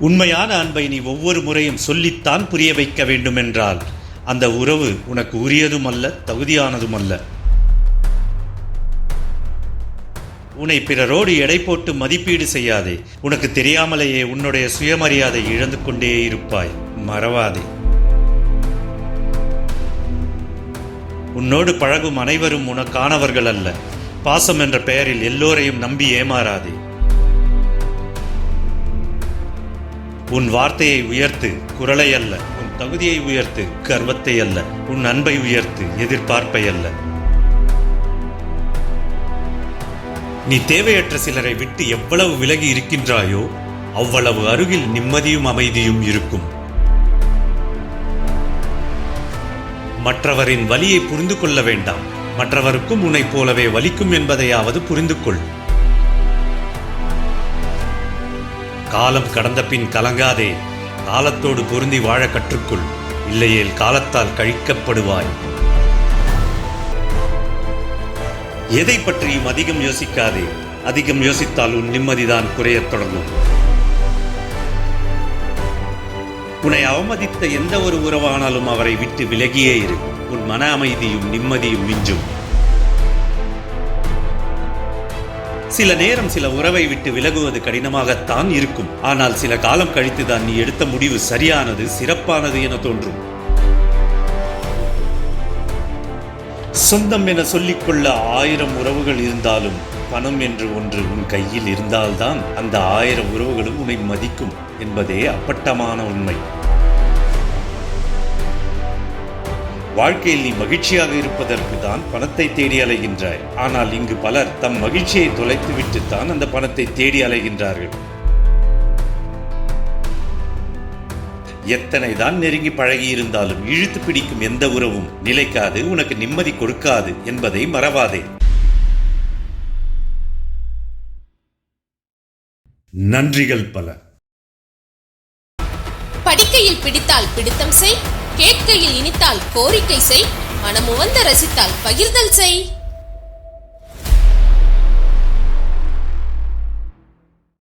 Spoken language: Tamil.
உண்மையான அன்பை நீ ஒவ்வொரு முறையும் சொல்லித்தான் புரிய வைக்க வேண்டுமென்றால் அந்த உறவு உனக்கு உரியதும் அல்ல தகுதியானதும் அல்ல உன்னை பிறரோடு எடை போட்டு மதிப்பீடு செய்யாதே. உனக்கு தெரியாமலேயே உன்னுடைய சுயமரியாதை இழந்து கொண்டே இருப்பாய். மறவாதே. உன்னோடு பழகும் அனைவரும் உனக்கானவர்கள் அல்ல பாசம் என்ற பெயரில் எல்லோரையும் நம்பி ஏமாறாதே. உன் வார்த்தையை உயர்த்து குரலை அல்ல. உன் தகுதியை உயர்த்து கர்வத்தை அல்ல. உன் அன்பை உயர்த்து எதிர்பார்ப்பை அல்ல. நீ தேவையற்ற சிலரை விட்டு எவ்வளவு விலகி இருக்கின்றாயோ அவ்வளவு அருகில் நிம்மதியும் அமைதியும் இருக்கும். மற்றவரின் வலியை புரிந்து கொள்ள வேண்டாம். மற்றவருக்கும் உன்னைப் போலவே வலிக்கும் என்பதையாவது புரிந்து கொள். காலம் கடந்த பின் கலங்காதே. காலத்தோடு பொருந்தி வாழ கற்றுக்கொள். இல்லையேல் காலத்தால் கழிக்கப்படுவாய். எதை பற்றியும் அதிகம் யோசிக்காதே. அதிகம் யோசித்தால் உன் நிம்மதிதான் குறையத் தொடங்கும். உன்னை அவமதித்த எந்த ஒரு உறவானாலும் அவரை விட்டு விலகியே இரு. உன் மன அமைதியும் நிம்மதியும் மிஞ்சும். சில நேரம் சில உறவை விட்டு விலகுவது கடினமாகத்தான் இருக்கும். ஆனால் சில காலம் கழித்துதான் நீ எடுத்த முடிவு சரியானது சிறப்பானது என தோன்றும். சொந்தம் என சொல்லிக்கொள்ள ஆயிரம் உறவுகள் இருந்தாலும் பணம் என்று ஒன்று உன் கையில் இருந்தால்தான் அந்த ஆயிரம் உறவுகளும் உன்னை மதிக்கும் என்பதே அப்பட்டமான உண்மை. வாழ்க்கையில் நீ மகிழ்ச்சியாக இருப்பதற்கு தான் பணத்தை தேடி அலைகின்றாய். ஆனால் இங்கு பலர் தம் மகிழ்ச்சியை தொலைத்துவிட்டு தான் அந்த பணத்தை தேடி அலைகின்றார்கள். எத்தனை தான் நெருங்கி பழகி இருந்தாலும் இழுத்து பிடிக்கும் எந்த உறவும் நிலைக்காது உனக்கு நிம்மதி கொடுக்காது என்பதை மறவாதே. நன்றிகள் பல. படிக்கையில் பிடித்தால் பிடித்தம் செய் கேட்கையில் இனித்தால் கோரிக்கை செய் மனமுவந்த ரசித்தால் பகிர்தல் செய்.